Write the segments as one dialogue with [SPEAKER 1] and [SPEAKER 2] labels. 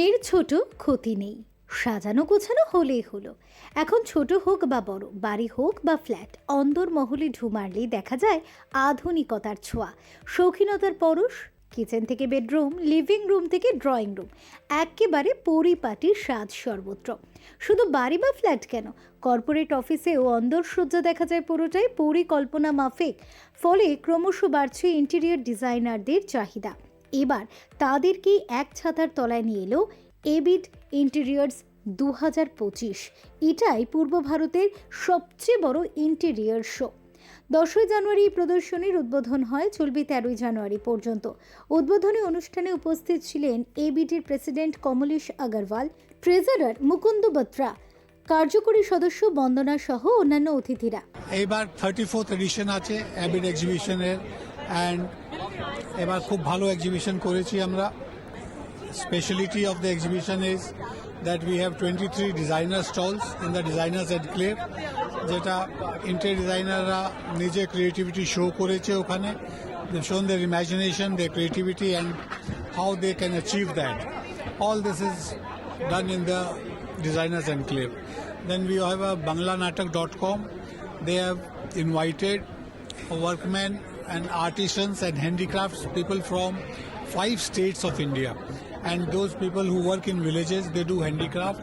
[SPEAKER 1] নের ছোট ক্ষতি নেই। সাজানো গোছানো হলেই হলো। এখন ছোট হোক বা বড়, বাড়ি হোক বা ফ্ল্যাট, অন্দরমহলে ঢু মারলেই দেখা যায় আধুনিকতার ছোঁয়া। শৌখিনতার পরশ, কিচেন থেকে বেডরুম, লিভিং রুম থেকে ড্রয়িং রুম, একেবারে পরিপাটির স্বাদ সর্বত্র। শুধু বাড়ি বা ফ্ল্যাট কেন? কর্পোরেট অফিসেও অন্দরসজ্জা দেখা যায় পুরোটাই পরিকল্পনা মাফিক। ফলে ক্রমশ বাড়ছে ইন্টেরিয়র ডিজাইনারদের চাহিদা। এবার তাদেরকেই এক ছাতার তলায় নিয়ে এলো এবিড ইন্টেরিয়ার্স দু হাজার পঁচিশ। এটাই পূর্ব ভারতের সবচেয়ে বড় ইন্টেরিয়র শো। দশই জানুয়ারি প্রদর্শনীর উদ্বোধন হয়, চলবে তেরোই জানুয়ারি পর্যন্ত। উদ্বোধনী অনুষ্ঠানে উপস্থিত ছিলেন এবিটির প্রেসিডেন্ট কমলেশ আগরওয়াল, ট্রেজারার মুকুন্দ বত্রা, কার্যকরী সদস্য বন্দনা সহ অন্যান্য অতিথিরা।
[SPEAKER 2] এইবার থার্টি ফোর্থ এডিশন আছে অ্যাবিড এক্সিবিশনের অ্যান্ড এবার খুব ভালো এক্সিবিশন করেছি আমরা speciality of the exhibition is that we have twenty three designer stalls in the designers enclave যেটা ইন্টেরিয়র ডিজাইনাররা নিজে ক্রিয়েটিভিটি শো করেছে ওখানে শোন their imagination, their creativity and how they can achieve that. All this is done in the designers enclave. Then we have a banglanatak.com. They have invited workmen and artisans and handicrafts people from five states of India. And those people who work in villages, they do handicraft.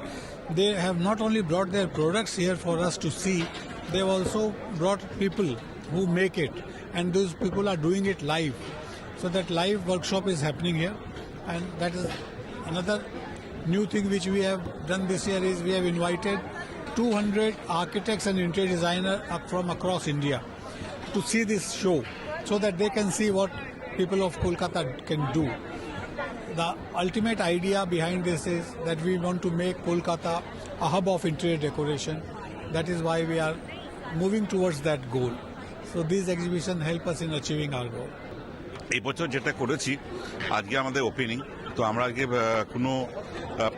[SPEAKER 2] They have not only brought their products here for us to see, they've also brought people who make it. And those people are doing it live. So that live workshop is happening here. And that is another new thing which we have done this year is we have invited 200 architects and interior designers from across India to see this show so that they can see what people of Kolkata can do. The ultimate idea behind this is that we want to make Kolkata a hub of interior decoration. That is why we are moving towards that goal. So these exhibitions help us in achieving our goal.
[SPEAKER 3] এই বছর যেটা করেছি আজকে আমাদের opening তো আমরা আজকে কোনো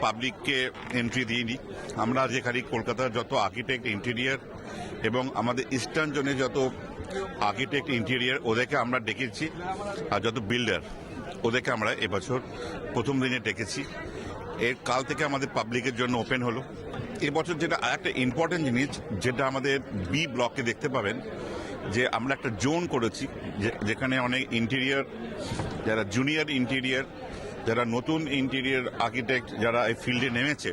[SPEAKER 3] পাবলিককে এন্ট্রি দিইনি আমরা আজকে খালি কলকাতার যত আর্কিটেক্ট ইন্টেরিয়ার এবং আমাদের ইস্টার্ন জোনে যত আর্কিটেক্ট ইন্টেরিয়ার ওদেরকে আমরা ডেকেছি, আর যত বিল্ডার ওদেরকে আমরা এবছর প্রথম দিনে ডেকেছি। এর কাল থেকে আমাদের পাবলিকের জন্য ওপেন হলো। এবছর যেটা একটা ইম্পর্টেন্ট জিনিস, যেটা আমাদের বি ব্লকে দেখতে পাবেন, যে আমরা একটা জোন করেছি যেখানে অনেক ইন্টেরিয়ার যারা জুনিয়র ইন্টেরিয়ার যারা নতুন ইন্টেরিয়ার আর্কিটেক্ট যারা এই ফিল্ডে নেমেছে,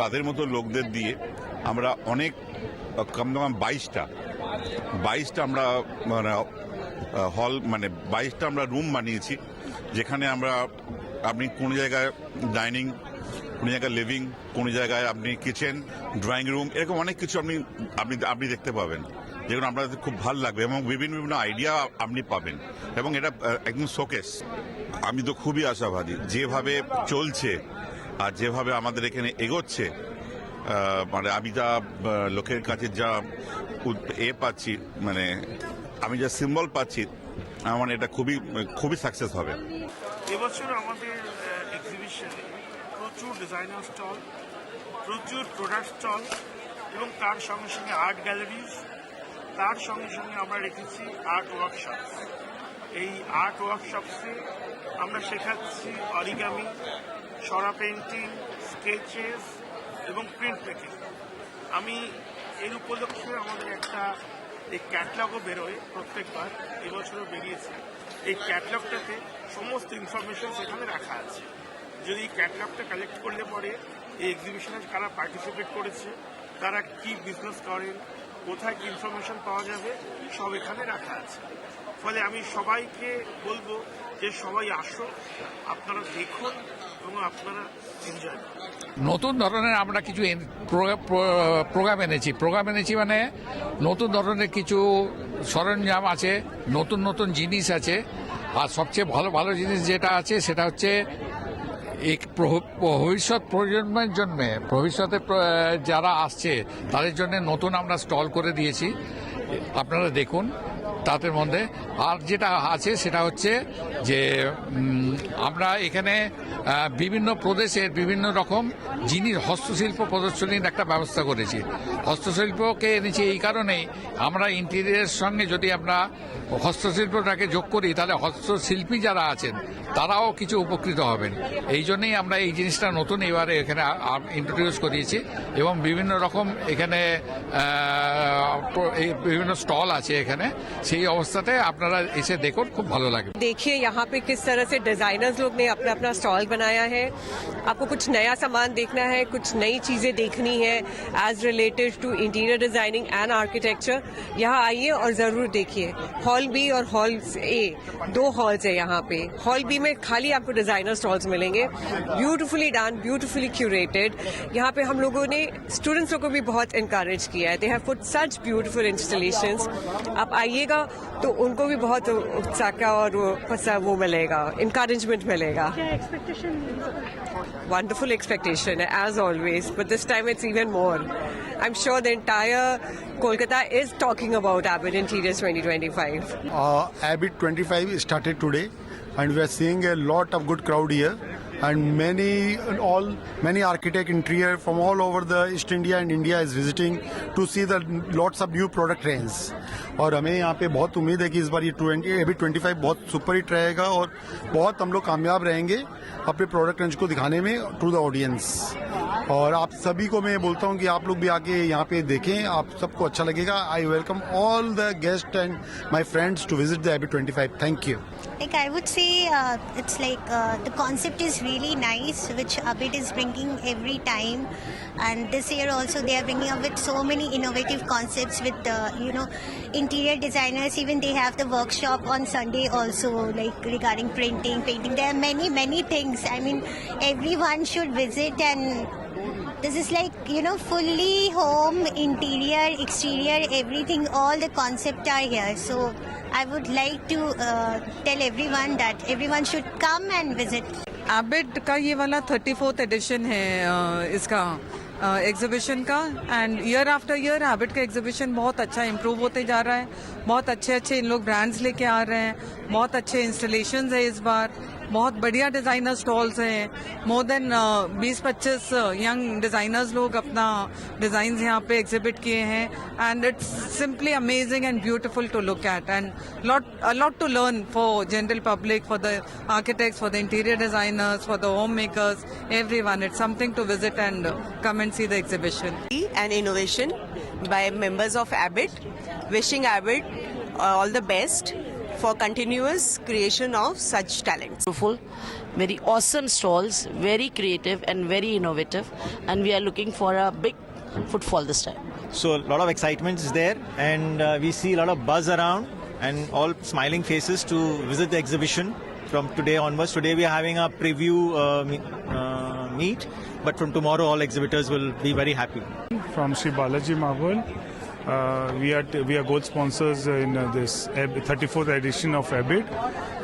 [SPEAKER 3] তাদের মতো লোকদের দিয়ে আমরা অনেক কম বাইশটা বাইশটা আমরা মানে হল মানে বাইশটা আমরা রুম বানিয়েছি, যেখানে আমরা, আপনি কোন জায়গায় ডাইনিং, কোনো জায়গায় লিভিং, কোনো জায়গায় আপনি কিচেন, ড্রয়িং রুম, এরকম অনেক কিছু আপনি আপনি আপনি দেখতে পাবেন। যেগুলো আপনাদের খুব ভালো লাগবে এবং বিভিন্ন বিভিন্ন আইডিয়া আপনি পাবেন। এবং এটা একদম শোকেস আমি তো খুবই আশাবাদী। যেভাবে চলছে আর যেভাবে আমাদের এখানে এগোচ্ছে মানে আমি যা লোকের কাছে যা এ পাচ্ছি মানে আমি যা সিম্বল পাচ্ছি, আমার মানে এটা খুবই খুবই সাকসেস হবে।
[SPEAKER 4] এবছর আমাদের এক্সিবিশনে প্রচুর ডিজাইনার স্টল প্রচুর প্রোডাক্ট স্টল এবং তার সঙ্গে সঙ্গে আর্ট গ্যালারিজ তার সঙ্গে সঙ্গে আমরা রেখেছি আর্ট ওয়ার্কশপ এই আর্ট ওয়ার্কশপসে আমরা শেখাচ্ছি অরিগামি সরা পেন্টিং স্কেচেস এবং প্রিন্ট মেকিং আমি এর উপলক্ষে আমাদের একটা এই ক্যাটলগও বেরোয় প্রত্যেকবার এবছরও বেরিয়েছে। এই ক্যাটলগটাতে সমস্ত ইনফরমেশন সেখানে রাখা আছে। যদি ক্যাটলগটা কালেক্ট করলে পরে এই এক্সিবিশনে কারা পার্টিসিপেট করেছে, তারা কি বিজনেস করেন, কোথায় কি ইনফরমেশন পাওয়া যাবে, সব এখানে রাখা আছে। ফলে আমি সবাইকে বলব যে সবাই আসো আপনারা দেখুন এবং আপনারা এনজয়
[SPEAKER 5] নতুন ধরনের আমরা কিছু প্রোগ্রাম এনেছি। প্রোগ্রাম এনেছি মানে নতুন ধরনের কিছু সরঞ্জাম আছে, নতুন নতুন জিনিস আছে, আর সবচেয়ে ভালো ভালো জিনিস যেটা আছে সেটা হচ্ছে প্র- ভবিষ্যৎ প্রজন্মের জন্য, ভবিষ্যতে যারা আসছে, তাদের জন্য নতুন আমরা স্টল করে দিয়েছি। আপনারা দেখুন তাদের মধ্যে। আর যেটা আছে, সেটা হচ্ছে যে আমরা এখানে বিভিন্ন প্রদেশের বিভিন্ন রকম জিনিস হস্তশিল্প প্রদর্শনীর একটা ব্যবস্থা করেছি। হস্তশিল্পকে এনেছি এই কারণেই আমরা ইন্টেরিয়ারের সঙ্গে যদি আমরা হস্তশিল্পটাকে যোগ করি, তাহলে হস্তশিল্পী যারা আছেন, তারাও কিছু উপকৃত হবেন। এই জন্যই আমরা এই জিনিসটা নতুন এবারে এখানে ইন্ট্রোডিউস করিয়েছি এবং বিভিন্ন রকম এখানে বিভিন্ন স্টল আছে এখানে। সেই অবস্থাতে আপনারা এসে দেখুন খুব ভালো লাগে
[SPEAKER 6] देखिए यहाँ पे किस तरह से डिजाइनर्स लोग ने अपना अपना स्टॉल बनाया है आपको कुछ नया सामान देखना है कुछ नई चीजें देखनी है as related to interior designing and architecture यहाँ आइए और जरूर देखिए हॉल बी और हॉल ए दो हॉल्स है यहाँ पे हॉल बी में खाली आपको डिजाइनर स्टॉल्स मिलेंगे ब्यूटिफुली डन ब्यूटिफुली क्यूरेटेड यहाँ पे हम लोगों ने स्टूडेंट्स लोग को भी बहुत इंकरेज किया है they have put such beautiful installations आप आइएगा जाएगा तो उनको भी बहुत उत्साह का और वो वो मिलेगा इनकरेजमेंट मिलेगा। वंडरफुल एक्सपेक्टेशन है as always but this time it's even more I am sure the entire Kolkata is talking about ABIT interiors 2025
[SPEAKER 7] ABIT 25 started today and we are seeing a lot of good crowd year and many, and all, many architect interior from all over the East India and India is visiting to see the lots of new product range. और हमें यहाँ पे बहुत उम्मीद है कि इस बार ये 20 अभी 25 बहुत सुपर हिट रहेगा और बहुत हम लोग कामयाब रहेंगे अपने प्रोडक्ट रेंज को दिखाने में टू द ऑडियंस और आप सभी को मैं बोलता हूँ कि आप लोग भी आके यहाँ पे देखें, आप सबको अच्छा लगेगा। I welcome all the guest and my friends to visit the AB twenty five thank you
[SPEAKER 8] Like I would say, uh, it's like uh, the concept is really nice, which Abid is bringing every time, and this year also they are bringing up with so many innovative concepts with the you know interior designers. Even they have the workshop on Sunday also, like regarding printing, painting. There are many many things. I mean, everyone should visit and this is like you know fully home interior exterior everything all the concept are here so I would like to tell everyone that everyone should come and visit
[SPEAKER 9] ABIT का ये वाला thirty fourth edition है इसका exhibition का and year after year ABIT का exhibition बहुत अच्छा improve होते जा रहा है। बहुत अच्छे अच्छे इन लोग ब्रांड्स लेके आ रहे हैं। बहुत अच्छे इंस्टॉलेशन है इस बार। बहुत बढ़िया डिज़ाइनर स्टॉल्स हैं। मोर देन बीस पच्चीस यंग डिज़ाइनर्स लोग अपना डिज़ाइन यहाँ पे एग्जिबिट किए हैं। And it's simply amazing and beautiful to look at and lot a lot to learn for general public for the architect for the interior designers for the home makers everyone it's something to visit and come and see the exhibition
[SPEAKER 6] and innovation by members of ABIT wishing ABIT all the best for continuous creation of such talents
[SPEAKER 10] beautiful, very awesome stalls, very creative and very innovative, and we are looking for a big footfall this time.
[SPEAKER 11] So a lot of excitement is there, and uh, we see a lot of buzz around, and all smiling faces to visit the exhibition from today onwards. Today we are having a preview uh, me- uh, meet, but from tomorrow all exhibitors will be very happy.
[SPEAKER 12] from Sri Balaji Marble. Uh, we are we are gold sponsors in uh, this Ab- 34th edition of ABID,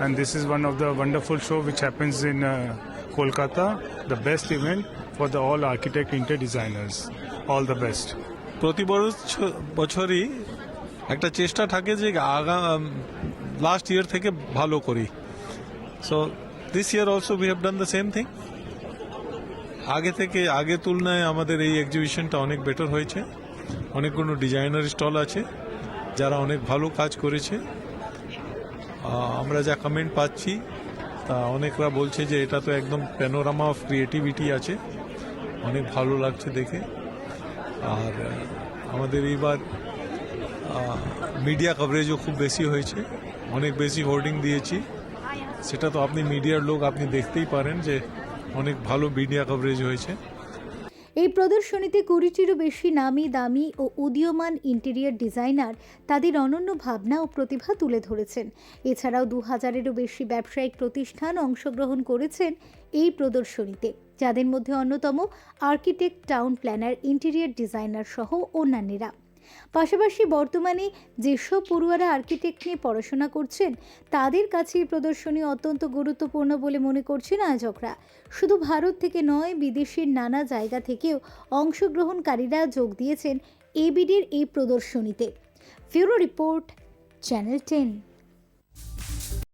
[SPEAKER 12] and this is one of the wonderful show which happens in uh, Kolkata. The best event for the all architect interior designers. All the best.
[SPEAKER 13] একটা চেষ্টা থাকে যে আগা last year থেকে ভালো করি so this year also we have done the same thing আগে থেকে আগে তুলনায় আমাদের এই এক্সিবিশনটা অনেক বেটার হয়েছে অনেকগুলো ডিজাইনার স্টল আছে, যারা অনেক ভালো কাজ করেছে। আমরা যা কমেন্ট পাচ্ছি, তা অনেকরা বলছে যে এটা তো একদম প্যানোরামা অফ ক্রিয়েটিভিটি আছে। অনেক ভালো লাগছে দেখে। আর, আমাদের এইবার মিডিয়া কভারেজও খুব বেশি হয়েছে। অনেক বেশি হোর্ডিং দিয়েছি। সেটা তো আপনি মিডিয়ার লোক, আপনি দেখতেই পারেন যে অনেক ভালো মিডিয়া কভারেজ হয়েছে।
[SPEAKER 1] এই প্রদর্শনীতে কুড়িটিরও বেশি নামি, দামি ও উদীয়মান ইন্টেরিয়ার ডিজাইনার তাদের অনন্য ভাবনা ও প্রতিভা তুলে ধরেছেন। এছাড়াও দু হাজারেরও বেশি ব্যবসায়িক প্রতিষ্ঠান অংশগ্রহণ করেছেন এই প্রদর্শনীতে, যাদের মধ্যে অন্যতম architect, town planner, interior designer সহ অন্যান্যরা। পাশাপাশি বর্তমানে যেসব পড়ুয়ারা আর্কিটেক্ট নিয়ে পড়াশোনা করছেন, তাদের কাছে এই প্রদর্শনী অত্যন্ত গুরুত্বপূর্ণ বলে মনে করছেন আয়োজকরা। শুধু ভারত থেকে নয়, বিদেশের নানা জায়গা থেকেও অংশগ্রহণকারীরা যোগ দিয়েছেন এবিডির এই প্রদর্শনীতে। Bureau report, channel ten.